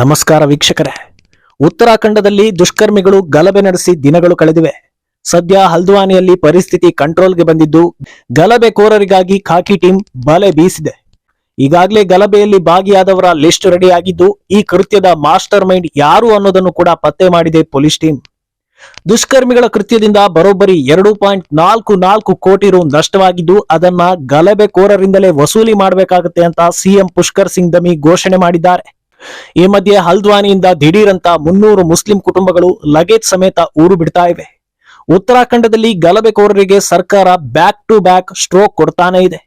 ನಮಸ್ಕಾರ ವೀಕ್ಷಕರೇ. ಉತ್ತರಾಖಂಡದಲ್ಲಿ ದುಷ್ಕರ್ಮಿಗಳು ಗಲಭೆ ನಡೆಸಿ ದಿನಗಳು ಕಳೆದಿವೆ. ಸದ್ಯ ಹಲ್ದ್ವಾನಿಯಲ್ಲಿ ಪರಿಸ್ಥಿತಿ ಕಂಟ್ರೋಲ್ಗೆ ಬಂದಿದ್ದು ಗಲಭೆಕೋರರಿಗಾಗಿ ಖಾಕಿ ಟೀಮ್ ಬಲೆ ಬೀಸಿದೆ. ಈಗಾಗಲೇ ಗಲಭೆಯಲ್ಲಿ ಭಾಗಿಯಾದವರ ಲಿಸ್ಟ್ ರೆಡಿ ಆಗಿದ್ದು ಈ ಕೃತ್ಯದ ಮಾಸ್ಟರ್ ಮೈಂಡ್ ಯಾರು ಅನ್ನೋದನ್ನು ಕೂಡ ಪತ್ತೆ ಮಾಡಿದೆ ಪೊಲೀಸ್ ಟೀಮ್. ದುಷ್ಕರ್ಮಿಗಳ ಕೃತ್ಯದಿಂದ ಬರೋಬ್ಬರಿ ಎರಡು ಪಾಯಿಂಟ್ ನಾಲ್ಕು ನಾಲ್ಕು ಕೋಟಿ ರು ನಷ್ಟವಾಗಿದ್ದು ಅದನ್ನ ಗಲಭೆಕೋರರಿಂದಲೇ ವಸೂಲಿ ಮಾಡಬೇಕಾಗುತ್ತೆ ಅಂತ ಸಿಎಂ ಪುಷ್ಕರ್ ಸಿಂಗ್ ದಮಿ ಘೋಷಣೆ ಮಾಡಿದ್ದಾರೆ. ಈ ಮಧ್ಯೆ ಹಲ್ದ್ವಾನಿಯಿಂದ ದಿಢೀರಂತ ಮುನ್ನೂರು ಮುಸ್ಲಿಂ ಕುಟುಂಬಗಳು ಲಗೇಜ್ ಸಮೇತ ಊರು ಬಿಡ್ತಾ ಇವೆ. ಉತ್ತರಾಖಂಡದಲ್ಲಿ ಗಲಭೆಕೋರರಿಗೆ ಸರ್ಕಾರ ಬ್ಯಾಕ್ ಟು ಬ್ಯಾಕ್ ಸ್ಟ್ರೋಕ್ ಕೊಡ್ತಾನೆ ಇದೆ.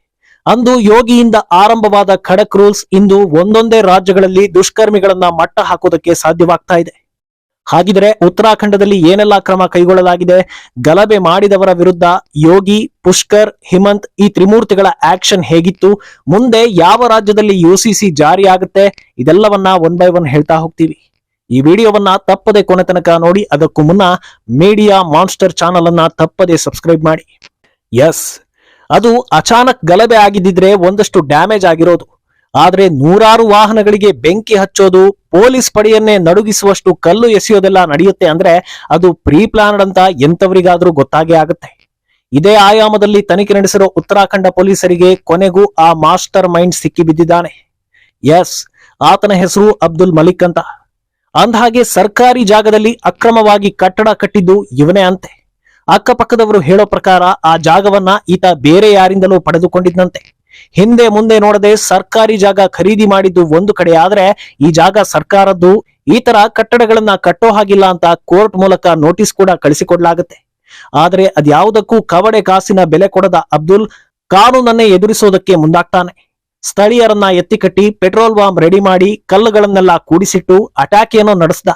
ಅಂದು ಯೋಗಿಯಿಂದ ಆರಂಭವಾದ ಖಡಕ್ ರೂಲ್ಸ್ ಇಂದು ಒಂದೊಂದೇ ರಾಜ್ಯಗಳಲ್ಲಿ ದುಷ್ಕರ್ಮಿಗಳನ್ನ ಮಟ್ಟ ಹಾಕೋದಕ್ಕೆ ಸಾಧ್ಯವಾಗ್ತಾ ಇದೆ. ಹಾಗಿದ್ರೆ ಉತ್ತರಾಖಂಡದಲ್ಲಿ ಏನೆಲ್ಲ ಕ್ರಮ ಕೈಗೊಳ್ಳಲಾಗಿದೆ? ಗಲಭೆ ಮಾಡಿದವರ ವಿರುದ್ಧ ಯೋಗಿ, ಪುಷ್ಕರ್, ಹಿಮಂತ್ ಈ ತ್ರಿಮೂರ್ತಿಗಳ ಆಕ್ಷನ್ ಹೇಗಿತ್ತು? ಮುಂದೆ ಯಾವ ರಾಜ್ಯದಲ್ಲಿ ಯುಸಿಸಿ ಜಾರಿ ಆಗುತ್ತೆ ಇದೆಲ್ಲವನ್ನ ಒನ್ ಬೈ ಒನ್ ಹೇಳ್ತಾ ಹೋಗ್ತೀವಿ. ಈ ವಿಡಿಯೋವನ್ನ ತಪ್ಪದೆ ಕೊನೆ ತನಕ ನೋಡಿ, ಅದಕ್ಕೂ ಮುನ್ನ ಮೀಡಿಯಾ ಮಾನ್ಸ್ಟರ್ ಚಾನಲ್ ಅನ್ನ ತಪ್ಪದೆ ಸಬ್ಸ್ಕ್ರೈಬ್ ಮಾಡಿ. ಎಸ್ ಅದು ಅಚಾನಕ್ ಗಲಭೆ ಆಗಿದ್ದಿದ್ರೆ ಒಂದಷ್ಟು ಡ್ಯಾಮೇಜ್ ಆಗಿರೋದು. ಆದ್ರೆ ನೂರಾರು ವಾಹನಗಳಿಗೆ ಬೆಂಕಿ ಹಚ್ಚೋದು ಪೊಲೀಸ್ ಪಡೆಯನ್ನೇ ನಡುಗಿಸುವಷ್ಟು ಕಲ್ಲು ಎಸೆಯೋದೆಲ್ಲ ನಡೆಯುತ್ತೆ ಅಂದ್ರೆ ಅದು ಪ್ರೀ ಪ್ಲಾನ್ಡ್ ಅಂತ ಎಂತವರಿಗಾದ್ರೂ ಗೊತ್ತಾಗೇ ಆಗುತ್ತೆ. ಇದೇ ಆಯಾಮದಲ್ಲಿ ತನಿಖೆ ನಡೆಸಿರೋ ಉತ್ತರಾಖಂಡ ಪೊಲೀಸರಿಗೆ ಕೊನೆಗೂ ಆ ಮಾಸ್ಟರ್ ಮೈಂಡ್ ಸಿಕ್ಕಿ ಬಿದ್ದಿದ್ದಾನೆ. ಎಸ್, ಆತನ ಹೆಸರು ಅಬ್ದುಲ್ ಮಲಿಕ್ ಅಂತ. ಅಂದಹಾಗೆ ಸರ್ಕಾರಿ ಜಾಗದಲ್ಲಿ ಅಕ್ರಮವಾಗಿ ಕಟ್ಟಡ ಕಟ್ಟಿದ್ದು ಇವನೇ ಅಂತೆ. ಅಕ್ಕಪಕ್ಕದವರು ಹೇಳೋ ಪ್ರಕಾರ ಆ ಜಾಗವನ್ನ ಈತ ಬೇರೆ ಯಾರಿಂದಲೂ ಪಡೆದುಕೊಂಡಿದ್ದಂತೆ ಹಿಂದೆ ಮುಂದೆ ನೋಡದೆ ಸರ್ಕಾರಿ ಜಾಗ ಖರೀದಿ ಮಾಡಿದ್ದು ಒಂದು ಕಡೆ, ಆದ್ರೆ ಈ ಜಾಗ ಸರ್ಕಾರದ್ದು ಈ ತರ ಕಟ್ಟಡಗಳನ್ನ ಕಟ್ಟೋ ಹಾಗಿಲ್ಲ ಅಂತ ಕೋರ್ಟ್ ಮೂಲಕ ನೋಟಿಸ್ ಕೂಡ ಕಳಿಸಿಕೊಡ್ಲಾಗುತ್ತೆ. ಆದ್ರೆ ಅದ್ಯಾವುದಕ್ಕೂ ಕವಡೆ ಕಾಸಿನ ಬೆಲೆ ಕೊಡದ ಅಬ್ದುಲ್ ಕಾನೂನನ್ನೇ ಎದುರಿಸೋದಕ್ಕೆ ಮುಂದಾಗ್ತಾನೆ. ಸ್ಥಳೀಯರನ್ನ ಎತ್ತಿಕಟ್ಟಿ ಪೆಟ್ರೋಲ್ ಬಾಂಬ್ ರೆಡಿ ಮಾಡಿ ಕಲ್ಲುಗಳನ್ನೆಲ್ಲ ಕೂಡಿಸಿಟ್ಟು ಅಟ್ಯಾಕ್ ಏನೋ ನಡೆಸ್ದ.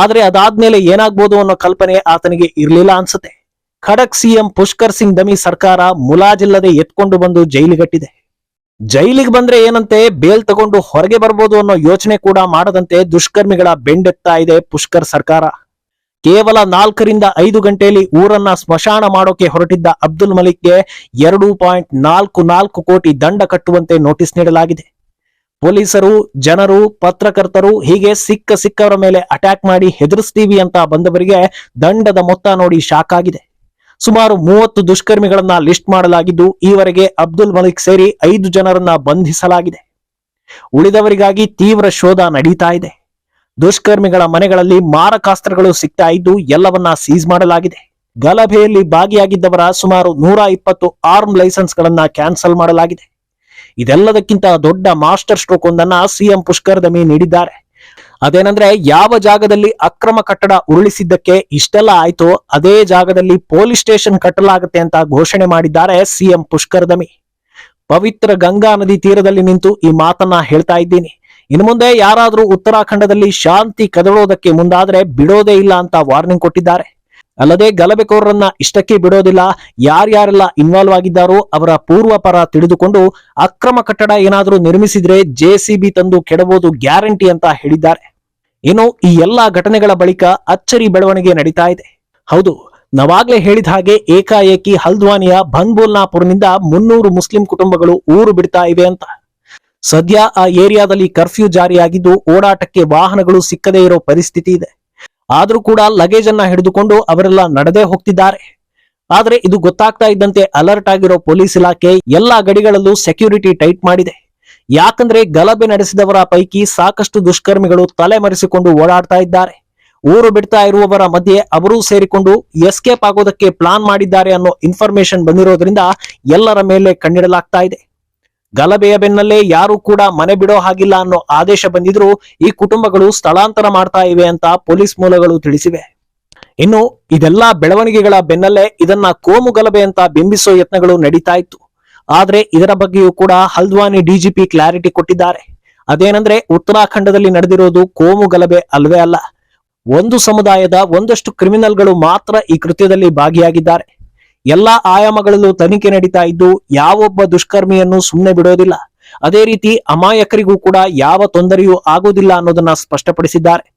ಆದ್ರೆ ಅದಾದ್ಮೇಲೆ ಏನಾಗ್ಬೋದು ಅನ್ನೋ ಕಲ್ಪನೆ ಆತನಿಗೆ ಇರ್ಲಿಲ್ಲ ಅನ್ಸುತ್ತೆ. ಖಡಕ್ ಸಿಎಂ ಪುಷ್ಕರ್ ಸಿಂಗ್ ದಮಿ ಸರ್ಕಾರ ಮುಲಾಜಿಲ್ಲದೆ ಎತ್ಕೊಂಡು ಬಂದು ಜೈಲಿಗಟ್ಟಿದೆ. ಜೈಲಿಗೆ ಬಂದ್ರೆ ಏನಂತೆ? ಬೇಲ್ ತಗೊಂಡು ಹೊರಗೆ ಬರ್ಬೋದು ಅನ್ನೋ ಯೋಚನೆ ಕೂಡ ಮಾಡದಂತೆ ದುಷ್ಕರ್ಮಿಗಳ ಬೆಂಡೆತ್ತಾ ಇದೆ ಪುಷ್ಕರ್ ಸರ್ಕಾರ. ಕೇವಲ ನಾಲ್ಕರಿಂದ ಐದು ಗಂಟೆಯಲ್ಲಿ ಊರನ್ನ ಸ್ಮಶಾನ ಮಾಡೋಕೆ ಹೊರಟಿದ್ದ ಅಬ್ದುಲ್ ಮಲಿಕ್ಗೆ ಎರಡು ಪಾಯಿಂಟ್ ನಾಲ್ಕು ನಾಲ್ಕು ಕೋಟಿ ದಂಡ ಕಟ್ಟುವಂತೆ ನೋಟಿಸ್ ನೀಡಲಾಗಿದೆ. ಪೊಲೀಸರು, ಜನರು, ಪತ್ರಕರ್ತರು ಹೀಗೆ ಸಿಕ್ಕ ಸಿಕ್ಕವರ ಮೇಲೆ ಅಟ್ಯಾಕ್ ಮಾಡಿ ಹೆದರಿಸ್ತೀವಿ ಅಂತ ಬಂದವರಿಗೆ ದಂಡದ ಮೊತ್ತ ನೋಡಿ ಶಾಕ್ ಆಗಿದೆ. ಸುಮಾರು ಮೂವತ್ತು ದುಷ್ಕರ್ಮಿಗಳನ್ನ ಲಿಸ್ಟ್ ಮಾಡಲಾಗಿದ್ದು, ಈವರೆಗೆ ಅಬ್ದುಲ್ ಮಲಿಕ್ ಸೇರಿ ಐದು ಜನರನ್ನ ಬಂಧಿಸಲಾಗಿದೆ. ಉಳಿದವರಿಗಾಗಿ ತೀವ್ರ ಶೋಧ ನಡೀತಾ ಇದೆ. ದುಷ್ಕರ್ಮಿಗಳ ಮನೆಗಳಲ್ಲಿ ಮಾರಕಾಸ್ತ್ರಗಳು ಸಿಗ್ತಾ ಇದ್ದು, ಎಲ್ಲವನ್ನ ಸೀಸ್ ಮಾಡಲಾಗಿದೆ. ಗಲಭೆಯಲ್ಲಿ ಭಾಗಿಯಾಗಿದ್ದವರ ಸುಮಾರು ನೂರ ಇಪ್ಪತ್ತು ಆರ್ಮ್ ಲೈಸೆನ್ಸ್ ಗಳನ್ನ ಕ್ಯಾನ್ಸಲ್ ಮಾಡಲಾಗಿದೆ. ಇದೆಲ್ಲದಕ್ಕಿಂತ ದೊಡ್ಡ ಮಾಸ್ಟರ್ ಸ್ಟ್ರೋಕ್ ಒಂದನ್ನ ಸಿಎಂ ಪುಷ್ಕರ್ ದಮಿ ನೀಡಿದ್ದಾರೆ. ಅದೇನಂದ್ರೆ ಯಾವ ಜಾಗದಲ್ಲಿ ಅಕ್ರಮ ಕಟ್ಟಡ ಉರುಳಿಸಿದ್ದಕ್ಕೆ ಇಷ್ಟೆಲ್ಲ ಆಯ್ತು ಅದೇ ಜಾಗದಲ್ಲಿ ಪೊಲೀಸ್ ಸ್ಟೇಷನ್ ಕಟ್ಟಲಾಗುತ್ತೆ ಅಂತ ಘೋಷಣೆ ಮಾಡಿದ್ದಾರೆ ಸಿಎಂ ಪುಷ್ಕರ್ ದಮಿ. ಪವಿತ್ರ ಗಂಗಾ ನದಿ ತೀರದಲ್ಲಿ ನಿಂತು ಈ ಮಾತನ್ನ ಹೇಳ್ತಾ ಇದ್ದೀನಿ. ಇನ್ನು ಮುಂದೆ ಯಾರಾದ್ರೂ ಉತ್ತರಾಖಂಡದಲ್ಲಿ ಶಾಂತಿ ಕದಡೋದಕ್ಕೆ ಮುಂದಾದ್ರೆ ಬಿಡೋದೇ ಇಲ್ಲ ಅಂತ ವಾರ್ನಿಂಗ್ ಕೊಟ್ಟಿದ್ದಾರೆ. ಅಲ್ಲದೆ ಗಲಭೆಕೋರರನ್ನ ಇಷ್ಟಕ್ಕೆ ಬಿಡೋದಿಲ್ಲ. ಯಾರ್ಯಾರೆಲ್ಲ ಇನ್ವಾಲ್ವ್ ಆಗಿದ್ದಾರೋ ಅವರ ಪೂರ್ವಪರ ತಿಳಿದುಕೊಂಡು ಅಕ್ರಮ ಕಟ್ಟಡ ಏನಾದರೂ ನಿರ್ಮಿಸಿದ್ರೆ ಜೆಸಿಬಿ ತಂದು ಕೆಡಬಹುದು ಗ್ಯಾರಂಟಿ ಅಂತ ಹೇಳಿದ್ದಾರೆ. ಇನ್ನು ಈ ಎಲ್ಲಾ ಘಟನೆಗಳ ಬಳಿಕ ಅಚ್ಚರಿ ಬೆಳವಣಿಗೆ ನಡೀತಾ ಇದೆ. ಹೌದು, ನಾವಾಗ್ಲೇ ಹೇಳಿದ ಹಾಗೆ ಏಕಾಏಕಿ ಹಲ್ದ್ವಾನಿಯ ಭನ್ಬೋಲ್ನಾಪುರ್ನಿಂದ ಮುನ್ನೂರು ಮುಸ್ಲಿಂ ಕುಟುಂಬಗಳು ಊರು ಬಿಡ್ತಾ ಇವೆ ಅಂತ. ಸದ್ಯ ಆ ಏರಿಯಾದಲ್ಲಿ ಕರ್ಫ್ಯೂ ಜಾರಿಯಾಗಿದ್ದು ಓಡಾಟಕ್ಕೆ ವಾಹನಗಳು ಸಿಕ್ಕದೇ ಇರೋ ಪರಿಸ್ಥಿತಿ ಇದೆ. ಆದ್ರೂ ಕೂಡ ಲಗೇಜ್ ಅನ್ನ ಹಿಡಿದುಕೊಂಡು ಅವರೆಲ್ಲ ನಡೆದೇ ಹೋಗ್ತಿದ್ದಾರೆ. ಆದ್ರೆ ಇದು ಗೊತ್ತಾಗ್ತಾ ಇದ್ದಂತೆ ಅಲರ್ಟ್ ಆಗಿರೋ ಪೊಲೀಸ್ ಇಲಾಖೆ ಎಲ್ಲಾ ಗಡಿಗಳಲ್ಲೂ ಸೆಕ್ಯೂರಿಟಿ ಟೈಟ್ ಮಾಡಿದೆ. ಯಾಕಂದ್ರೆ ಗಲಭೆ ನಡೆಸಿದವರ ಪೈಕಿ ಸಾಕಷ್ಟು ದುಷ್ಕರ್ಮಿಗಳು ತಲೆ ಮರೆಸಿಕೊಂಡು ಓಡಾಡ್ತಾ ಇದ್ದಾರೆ. ಊರು ಬಿಡ್ತಾ ಇರುವವರ ಮಧ್ಯೆ ಅವರೂ ಸೇರಿಕೊಂಡು ಎಸ್ಕೇಪ್ ಆಗೋದಕ್ಕೆ ಪ್ಲಾನ್ ಮಾಡಿದ್ದಾರೆ ಅನ್ನೋ ಇನ್ಫಾರ್ಮೇಶನ್ ಬಂದಿರೋದ್ರಿಂದ ಎಲ್ಲರ ಮೇಲೆ ಕಣ್ಣಿಡಲಾಗ್ತಾ ಇದೆ. ಗಲಭೆಯ ಬೆನ್ನಲ್ಲೇ ಯಾರು ಕೂಡ ಮನೆ ಬಿಡೋ ಹಾಗಿಲ್ಲ ಅನ್ನೋ ಆದೇಶ ಬಂದಿದ್ರು ಈ ಕುಟುಂಬಗಳು ಸ್ಥಳಾಂತರ ಮಾಡ್ತಾ ಇವೆ ಅಂತ ಪೊಲೀಸ್ ಮೂಲಗಳು ತಿಳಿಸಿವೆ. ಇನ್ನು ಇದೆಲ್ಲಾ ಬೆಳವಣಿಗೆಗಳ ಬೆನ್ನಲ್ಲೇ ಇದನ್ನ ಕೋಮು ಗಲಭೆ ಅಂತ ಬಿಂಬಿಸೋ ಯತ್ನಗಳು ನಡೀತಾ ಇತ್ತು. ಆದ್ರೆ ಇದರ ಬಗ್ಗೆಯೂ ಕೂಡ ಹಲ್ದ್ವಾನಿ ಡಿಜಿಪಿ ಕ್ಲಾರಿಟಿ ಕೊಟ್ಟಿದ್ದಾರೆ. ಅದೇನಂದ್ರೆ ಉತ್ತರಾಖಂಡದಲ್ಲಿ ನಡೆದಿರೋದು ಕೋಮು ಗಲಭೆ ಅಲ್ವೇ ಅಲ್ಲ. ಒಂದು ಸಮುದಾಯದ ಒಂದಷ್ಟು ಕ್ರಿಮಿನಲ್ಗಳು ಮಾತ್ರ ಈ ಕೃತ್ಯದಲ್ಲಿ ಭಾಗಿಯಾಗಿದ್ದಾರೆ. ಎಲ್ಲಾ ಆಯಾಮಗಳಲ್ಲೂ ತನಿಖೆ ನಡೀತಾ ಇದ್ದು ಯಾವೊಬ್ಬ ದುಷ್ಕರ್ಮಿಯನ್ನು ಸುಮ್ಮನೆ ಬಿಡೋದಿಲ್ಲ. ಅದೇ ರೀತಿ ಅಮಾಯಕರಿಗೂ ಕೂಡ ಯಾವ ತೊಂದರೆಯೂ ಆಗೋದಿಲ್ಲ ಅನ್ನೋದನ್ನ ಸ್ಪಷ್ಟಪಡಿಸಿದ್ದಾರೆ.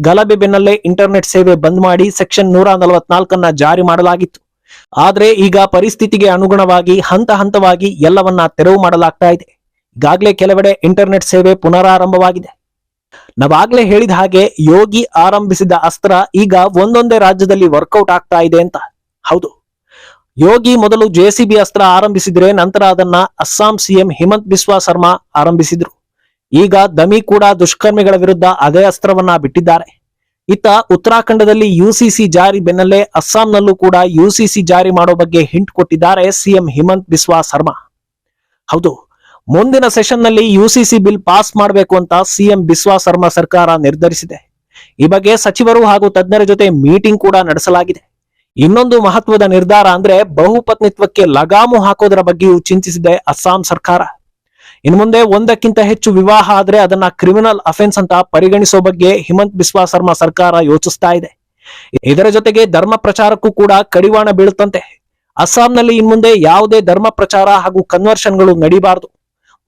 ಗಲಭೆ ಬೆನ್ನಲ್ಲೇ ಇಂಟರ್ನೆಟ್ ಸೇವೆ ಬಂದ್ ಮಾಡಿ ಸೆಕ್ಷನ್ ನೂರ ನಲವತ್ನಾಲ್ಕನ್ನ ಜಾರಿ ಮಾಡಲಾಗಿತ್ತು. ಆದ್ರೆ ಈಗ ಪರಿಸ್ಥಿತಿಗೆ ಅನುಗುಣವಾಗಿ ಹಂತ ಹಂತವಾಗಿ ಎಲ್ಲವನ್ನ ತೆರವು ಮಾಡಲಾಗ್ತಾ ಇದೆ. ಈಗಾಗಲೇ ಕೆಲವೆಡೆ ಇಂಟರ್ನೆಟ್ ಸೇವೆ ಪುನರಾರಂಭವಾಗಿದೆ. ನಾವಾಗ್ಲೇ ಹೇಳಿದ ಹಾಗೆ ಯೋಗಿ ಆರಂಭಿಸಿದ ಅಸ್ತ್ರ ಈಗ ಒಂದೊಂದೇ ರಾಜ್ಯದಲ್ಲಿ ವರ್ಕೌಟ್ ಆಗ್ತಾ ಇದೆ ಅಂತ. ಹೌದು. ಯೋಗಿ ಮೊದಲು ಜೆಸಿಬಿ ಅಸ್ತ್ರ ಆರಂಭಿಸಿದ್ರೆ ನಂತರ ಅದನ್ನ ಅಸ್ಸಾಂ ಸಿಎಂ ಹಿಮಂತ್ ಬಿಸ್ವಾ ಶರ್ಮಾ ಆರಂಭಿಸಿದ್ರು. ಈಗ ದಮಿ ಕೂಡ ದುಷ್ಕರ್ಮಿಗಳ ವಿರುದ್ಧ ಅದೇ ಅಸ್ತ್ರವನ್ನ ಬಿಟ್ಟಿದ್ದಾರೆ. ಇತ್ತ ಉತ್ತರಾಖಂಡದಲ್ಲಿ ಯುಸಿಸಿ ಜಾರಿ ಬೆನ್ನಲ್ಲೇ ಅಸ್ಸಾಂನಲ್ಲೂ ಕೂಡ ಯುಸಿಸಿ ಜಾರಿ ಮಾಡೋ ಬಗ್ಗೆ ಹಿಂಟ್ ಕೊಟ್ಟಿದ್ದಾರೆ ಸಿಎಂ ಹಿಮಂತ್ ಬಿಸ್ವಾ ಶರ್ಮಾ. ಹೌದು, ಮುಂದಿನ ಸೆಷನ್ನಲ್ಲಿ ಯುಸಿಸಿ ಬಿಲ್ ಪಾಸ್ ಮಾಡಬೇಕು ಅಂತ ಸಿಎಂ ಬಿಸ್ವಾ ಶರ್ಮಾ ಸರ್ಕಾರ ನಿರ್ಧರಿಸಿದೆ. ಈ ಬಗ್ಗೆ ಸಚಿವರು ಹಾಗೂ ತಜ್ಞರ ಜೊತೆ ಮೀಟಿಂಗ್ ಕೂಡ ನಡೆಸಲಾಗಿದೆ. ಇನ್ನೊಂದು ಮಹತ್ವದ ನಿರ್ಧಾರ ಅಂದ್ರೆ ಬಹುಪತ್ನಿತ್ವಕ್ಕೆ ಲಗಾಮು ಹಾಕೋದರ ಬಗ್ಗೆಯೂ ಚಿಂತಿಸಿದೆ ಅಸ್ಸಾಂ ಸರ್ಕಾರ. ಇನ್ನು ಮುಂದೆ ಒಂದಕ್ಕಿಂತ ಹೆಚ್ಚು ವಿವಾಹ ಆದ್ರೆ ಅದನ್ನ ಕ್ರಿಮಿನಲ್ ಅಫೆನ್ಸ್ ಅಂತ ಪರಿಗಣಿಸೋ ಬಗ್ಗೆ ಹಿಮಂತ್ ಬಿಸ್ವಾ ಶರ್ಮಾ ಸರ್ಕಾರ ಯೋಚಿಸ್ತಾ ಇದೆ. ಇದರ ಜೊತೆಗೆ ಧರ್ಮ ಪ್ರಚಾರಕ್ಕೂ ಕೂಡ ಕಡಿವಾಣ ಬೀಳುತ್ತಂತೆ. ಅಸ್ಸಾಂನಲ್ಲಿ ಇನ್ಮುಂದೆ ಯಾವುದೇ ಧರ್ಮ ಪ್ರಚಾರ ಹಾಗೂ ಕನ್ವರ್ಷನ್ಗಳು ನಡೀಬಾರದು.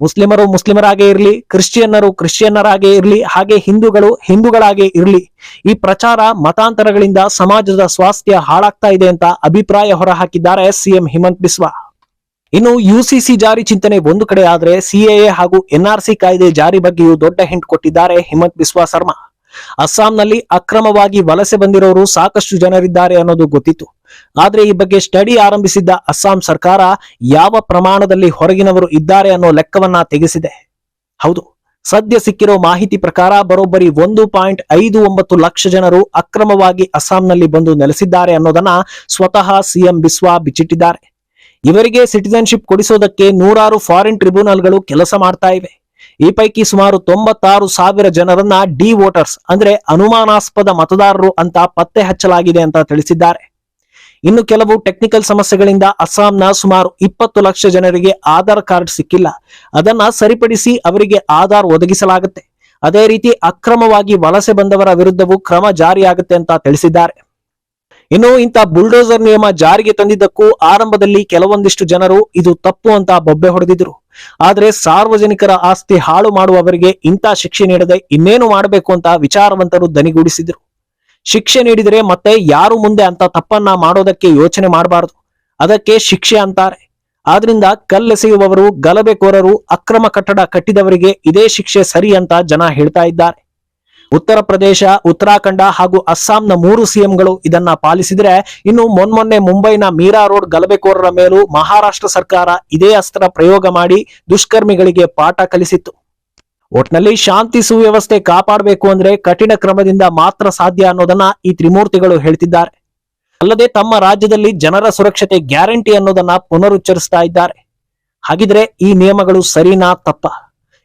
ಮುಸ್ಲಿಮರು ಮುಸ್ಲಿಮರಾಗೇ ಇರಲಿ, ಕ್ರಿಶ್ಚಿಯನ್ನರು ಕ್ರಿಶ್ಚಿಯನ್ನರಾಗೇ ಇರಲಿ, ಹಾಗೆ ಹಿಂದೂಗಳು ಹಿಂದೂಗಳಾಗೇ ಇರಲಿ. ಈ ಪ್ರಚಾರ ಮತಾಂತರಗಳಿಂದ ಸಮಾಜದ ಸ್ವಾಸ್ಥ್ಯ ಹಾಳಾಗ್ತಾ ಇದೆ ಅಂತ ಅಭಿಪ್ರಾಯ ಹೊರಹಾಕಿದ್ದಾರೆ ಸಿಎಂ ಹಿಮಂತ್ ಬಿಸ್ವಾ. ಇನ್ನು ಯುಸಿಸಿ ಜಾರಿ ಚಿಂತನೆ ಒಂದು ಕಡೆ ಆದ್ರೆ ಸಿಎಎ ಹಾಗೂ ಎನ್ಆರ್ಸಿ ಕಾಯ್ದೆ ಜಾರಿ ಬಗ್ಗೆಯೂ ದೊಡ್ಡ ಹಿಂಟ್ ಕೊಟ್ಟಿದ್ದಾರೆ ಹಿಮಂತ್ ಬಿಸ್ವಾ ಶರ್ಮಾ. ಅಸ್ಸಾಂನಲ್ಲಿ ಅಕ್ರಮವಾಗಿ ವಲಸೆ ಬಂದಿರೋರು ಸಾಕಷ್ಟು ಜನರಿದ್ದಾರೆ ಅನ್ನೋದು ಗೊತ್ತಿತ್ತು. ಆದ್ರೆ ಈ ಬಗ್ಗೆ ಸ್ಟಡಿ ಆರಂಭಿಸಿದ್ದ ಅಸ್ಸಾಂ ಸರ್ಕಾರ ಯಾವ ಪ್ರಮಾಣದಲ್ಲಿ ಹೊರಗಿನವರು ಇದ್ದಾರೆ ಅನ್ನೋ ಲೆಕ್ಕವನ್ನ ತೆಗೆಸಿದೆ. ಹೌದು, ಸದ್ಯ ಸಿಕ್ಕಿರೋ ಮಾಹಿತಿ ಪ್ರಕಾರ ಬರೋಬ್ಬರಿ ಒಂದು ಪಾಯಿಂಟ್ ಐದು ಒಂಬತ್ತು ಲಕ್ಷ ಜನರು ಅಕ್ರಮವಾಗಿ ಅಸ್ಸಾಂನಲ್ಲಿ ಬಂದು ನೆಲೆಸಿದ್ದಾರೆ ಅನ್ನೋದನ್ನ ಸ್ವತಃ ಸಿಎಂ ಬಿಸ್ವಾ ಬಿಚ್ಚಿಟ್ಟಿದ್ದಾರೆ. ಇವರಿಗೆ ಸಿಟಿಜನ್ಶಿಪ್ ಕೊಡಿಸೋದಕ್ಕೆ ನೂರಾರು ಫಾರಿನ್ ಟ್ರಿಬ್ಯುನಲ್ಗಳು ಕೆಲಸ ಮಾಡ್ತಾ ಇವೆ. ಈ ಪೈಕಿ ಸುಮಾರು ತೊಂಬತ್ತಾರು ಸಾವಿರ ಜನರನ್ನ ಡಿ ವೋಟರ್ಸ್ ಅಂದ್ರೆ ಅನುಮಾನಾಸ್ಪದ ಮತದಾರರು ಅಂತ ಪತ್ತೆ ಹಚ್ಚಲಾಗಿದೆ ಅಂತ ತಿಳಿಸಿದ್ದಾರೆ. ಇನ್ನು ಕೆಲವು ಟೆಕ್ನಿಕಲ್ ಸಮಸ್ಯೆಗಳಿಂದ ಅಸ್ಸಾಂನ ಸುಮಾರು ಇಪ್ಪತ್ತು ಲಕ್ಷ ಜನರಿಗೆ ಆಧಾರ್ ಕಾರ್ಡ್ ಸಿಕ್ಕಿಲ್ಲ. ಅದನ್ನ ಸರಿಪಡಿಸಿ ಅವರಿಗೆ ಆಧಾರ್ ಒದಗಿಸಲಾಗುತ್ತೆ. ಅದೇ ರೀತಿ ಅಕ್ರಮವಾಗಿ ವಲಸೆ ಬಂದವರ ವಿರುದ್ಧವೂ ಕ್ರಮ ಜಾರಿಯಾಗುತ್ತೆ ಅಂತ ತಿಳಿಸಿದ್ದಾರೆ. ಇನ್ನು ಇಂಥ ಬುಲ್ಡೋಸರ್ ನಿಯಮ ಜಾರಿಗೆ ತಂದಿದ್ದಕ್ಕೂ ಆರಂಭದಲ್ಲಿ ಕೆಲವೊಂದಿಷ್ಟು ಜನರು ಇದು ತಪ್ಪು ಅಂತ ಬೊಬ್ಬೆ ಹೊಡೆದಿದ್ರು. ಆದ್ರೆ ಸಾರ್ವಜನಿಕರ ಆಸ್ತಿ ಹಾಳು ಮಾಡುವವರಿಗೆ ಇಂಥ ಶಿಕ್ಷೆ ನೀಡದೆ ಇನ್ನೇನು ಮಾಡಬೇಕು ಅಂತ ವಿಚಾರವಂತರು ದನಿಗೂಡಿಸಿದ್ರು. ಶಿಕ್ಷೆ ನೀಡಿದರೆ ಮತ್ತೆ ಯಾರು ಮುಂದೆ ಅಂತ ತಪ್ಪನ್ನ ಮಾಡೋದಕ್ಕೆ ಯೋಚನೆ ಮಾಡಬಾರದು. ಅದಕ್ಕೆ ಶಿಕ್ಷೆ ಅಂತಾರೆ. ಆದ್ರಿಂದ ಕಲ್ಲೆಸೆಯುವವರು, ಗಲಭೆಕೋರರು, ಅಕ್ರಮ ಕಟ್ಟಡ ಕಟ್ಟಿದವರಿಗೆ ಇದೇ ಶಿಕ್ಷೆ ಸರಿ ಅಂತ ಜನ ಹೇಳ್ತಾ ಇದ್ದಾರೆ. ಉತ್ತರ ಪ್ರದೇಶ, ಉತ್ತರಾಖಂಡ ಹಾಗೂ ಅಸ್ಸಾಂನ ಮೂರು ಸಿಎಂಗಳು ಇದನ್ನ ಪಾಲಿಸಿದ್ರೆ ಇನ್ನು ಮೊನ್ಮೊನ್ನೆ ಮುಂಬೈನ ಮೀರಾ ರೋಡ್ ಗಲಭೆಕೋರರ ಮೇಲೂ ಮಹಾರಾಷ್ಟ್ರ ಸರ್ಕಾರ ಇದೇ ಅಸ್ತ್ರ ಪ್ರಯೋಗ ಮಾಡಿ ದುಷ್ಕರ್ಮಿಗಳಿಗೆ ಪಾಠ ಕಲಿಸಿತ್ತು. ಒಟ್ನಲ್ಲಿ ಶಾಂತಿ ಸುವ್ಯವಸ್ಥೆ ಕಾಪಾಡಬೇಕು ಅಂದ್ರೆ ಕಠಿಣ ಕ್ರಮದಿಂದ ಮಾತ್ರ ಸಾಧ್ಯ ಅನ್ನೋದನ್ನ ಈ ತ್ರಿಮೂರ್ತಿಗಳು ಹೇಳ್ತಿದ್ದಾರೆ. ಅಲ್ಲದೆ ತಮ್ಮ ರಾಜ್ಯದಲ್ಲಿ ಜನರ ಸುರಕ್ಷತೆ ಗ್ಯಾರಂಟಿ ಅನ್ನೋದನ್ನ ಪುನರುಚ್ಚರಿಸ್ತಾ ಇದ್ದಾರೆ. ಹಾಗಿದ್ರೆ ಈ ನಿಯಮಗಳು ಸರಿನಾ ತಪ್ಪ?